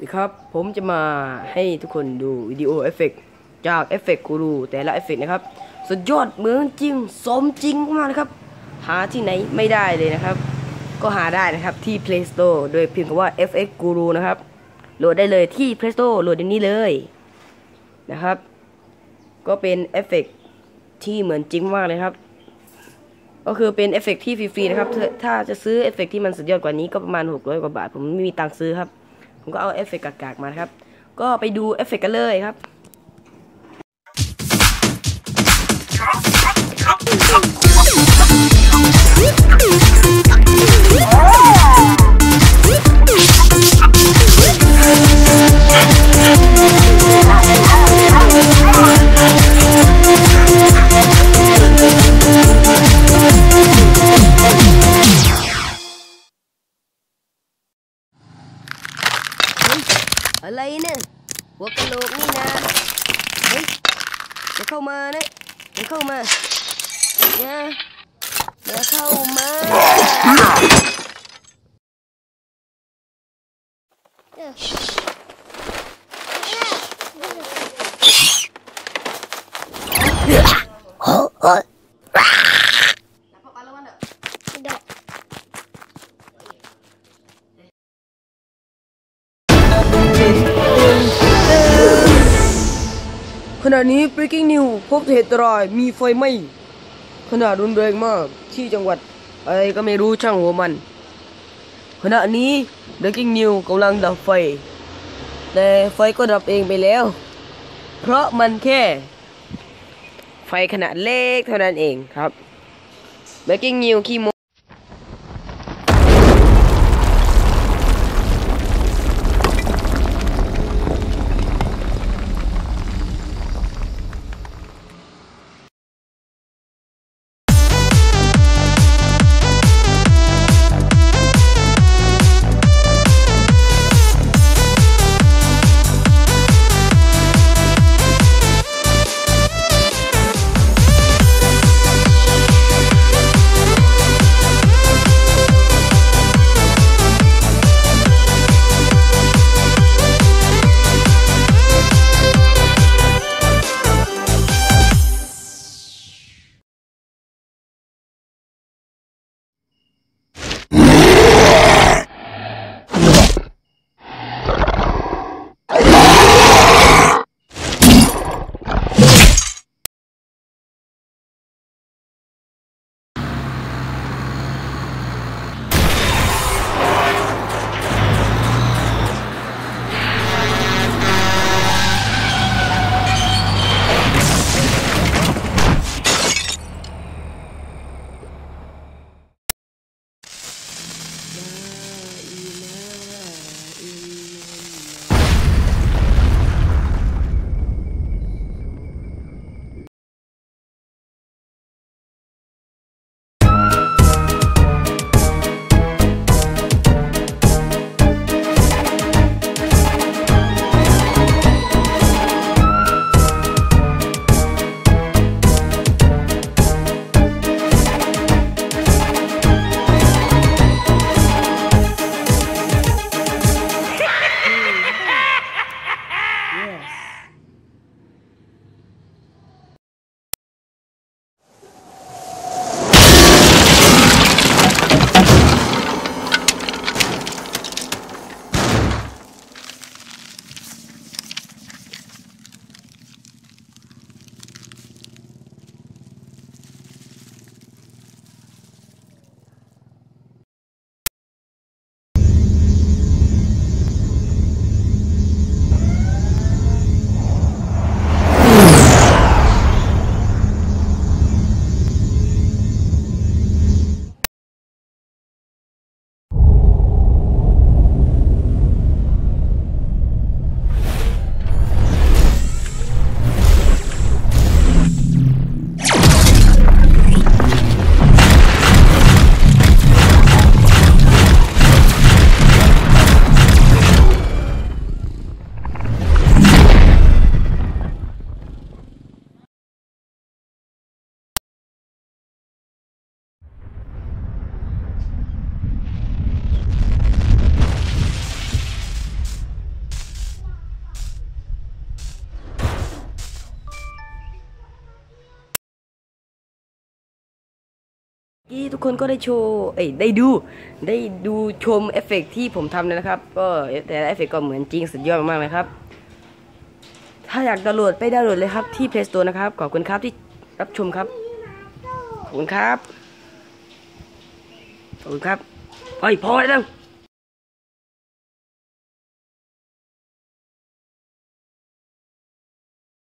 ดีครับผมจะมาให้ทุกคนดูวิดีโอเอฟเฟกต์จากเอฟเฟกต์กูรูแต่ละเอฟเฟกต์นะครับ สุดยอดเหมือนจริง สมจริงมากนะครับ หาที่ไหนไม่ได้เลยนะครับ ก็หาได้นะครับที่ Play Store โดยพิมพ์คำว่า FX Guru นะครับ โหลดได้เลยที่ Play Store โหลดเดี๋ยวนี้เลยนะครับ ก็เป็นเอฟเฟกต์ที่เหมือนจริงมากเลยครับ ก็คือเป็นเอฟเฟกต์ที่ฟรีๆนะครับ ถ้าจะซื้อเอฟเฟกต์ที่มันสุดยอดกว่านี้ก็ประมาณ 600 กว่าบาท ผมไม่มีตังค์ซื้อครับ ผมก็เอาเอฟเฟกต์กากๆมาครับ ก็ไปดูเอฟเฟกต์กันเลยครับ หัวกะโหลกนี่นะเฮ้ยอย่าเข้ ขณะนี้ breaking news พบเหตุร้ายมีไฟไหม้ขนาดรุนแรงมากที่จังหวัดอะไรก็ไม่รู้ช่างหัวมัน ขณะนี้ breaking news กำลังดับไฟ แต่ไฟก็ดับเองไปแล้ว เพราะมันแค่ ไฟขนาดเล็กเท่านั้นเองครับ breaking news ขี้โม กี้ทุกคนก็ได้โชว์เอ้ยได้ดูได้ดูชมเอฟเฟกต์ที่ผมทำเลยนะครับ ก็แต่เอฟเฟกต์ก็เหมือนจริงสุดยอดมากๆเลยครับ ถ้าอยากดาวน์โหลดไปดาวน์โหลดเลยครับที่ Play Store นะครับ ขอบคุณครับที่รับชมครับ ขอบคุณครับ ขอบคุณครับเฮ้ยพอแล้ว